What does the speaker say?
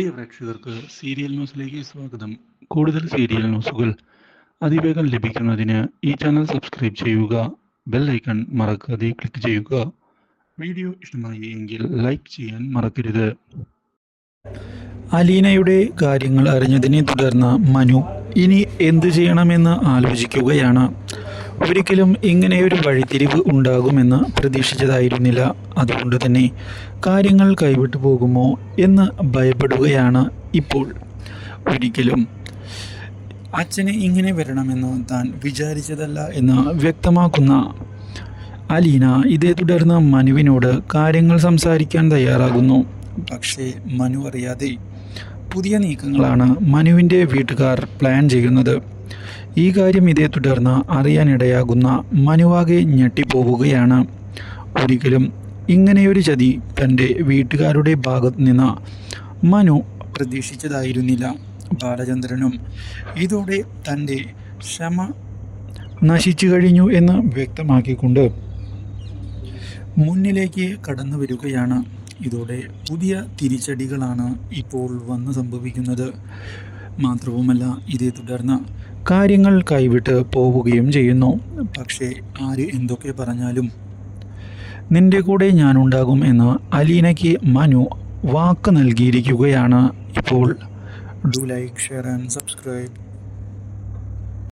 പ്രിയ പ്രേക്ഷകർക്ക് സീരിയൽ ന്യൂസിലേക്ക് സ്വാഗതം. കൂടുതൽ സീരിയൽ ന്യൂസുകൾ അതിവേഗം ലഭിക്കുന്നതിന് ഈ ചാനൽ സബ്സ്ക്രൈബ് ചെയ്യുക ബെൽ ഐക്കൺ മറക്കാതെ ക്ലിക്ക് ചെയ്യുക. വീഡിയോ ഇഷ്ടമായി എങ്കിൽ ലൈക്ക് ചെയ്യാൻ മറക്കരുത്. അലീനയുടെ കാര്യങ്ങൾ അറിഞ്ഞതിനെ തുടർന്ന് മനു ഇനി എന്തു ചെയ്യണമെന്ന് ആലോചിക്കുകയാണ്. ഒരിക്കലും ഇങ്ങനെയൊരു വഴിത്തിരിവ് ഉണ്ടാകുമെന്ന് പ്രതീക്ഷിച്ചതായിരുന്നില്ല. അതുകൊണ്ട് തന്നെ കാര്യങ്ങൾ കൈവിട്ടു പോകുമോ എന്ന് ഭയപ്പെടുകയാണ് ഇപ്പോൾ. ഒരിക്കലും. അച്ഛനെ ഇങ്ങനെ വരണമെന്ന് താൻ വിചാരിച്ചതല്ല എന്ന് വ്യക്തമാക്കുന്ന അലീന ഇതേ തുടർന്ന് മനുവിനോട് കാര്യങ്ങൾ സംസാരിക്കാൻ തയ്യാറാകുന്നു. പക്ഷേ മനു അറിയാതെ പുതിയ നീക്കങ്ങളാണ് മനുവിന്റെ വീട്ടുകാർ പ്ലാൻ ചെയ്യുന്നത്. ഈ കാര്യം ഇതേ തുടർന്ന് അറിയാനിടയാകുന്ന മനുവാകെ ഞെട്ടിപ്പോവുകയാണ്. ഒരിക്കലും ഇങ്ങനെയൊരു ചതി തന്റെ വീട്ടുകാരുടെ ഭാഗത്ത് നിന്ന് മനു പ്രതീക്ഷിച്ചതായിരുന്നില്ല. ബാലചന്ദ്രനും ഇതോടെ തന്റെ ക്ഷമ നശിച്ചു കഴിഞ്ഞു എന്ന് വ്യക്തമാക്കിക്കൊണ്ട് മുന്നിലേക്ക് കടന്നു വരികയാണ്. ഇതോടെ പുതിയ തിരിച്ചടികളാണ് ഇപ്പോൾ വന്ന് സംഭവിക്കുന്നത്. മാത്രവുമല്ല ഇതേ തുടർന്ന് കാര്യങ്ങൾ കൈവിട്ട് പോവുകയും ചെയ്യുന്നു. പക്ഷേ ആര് എന്തൊക്കെ പറഞ്ഞാലും നിന്റെ കൂടെ ഞാനുണ്ടാകും എന്ന് അലീനയ്ക്ക് മനു വാക്ക് നൽകിയിരിക്കുകയാണ് ഇപ്പോൾ. Do like share and subscribe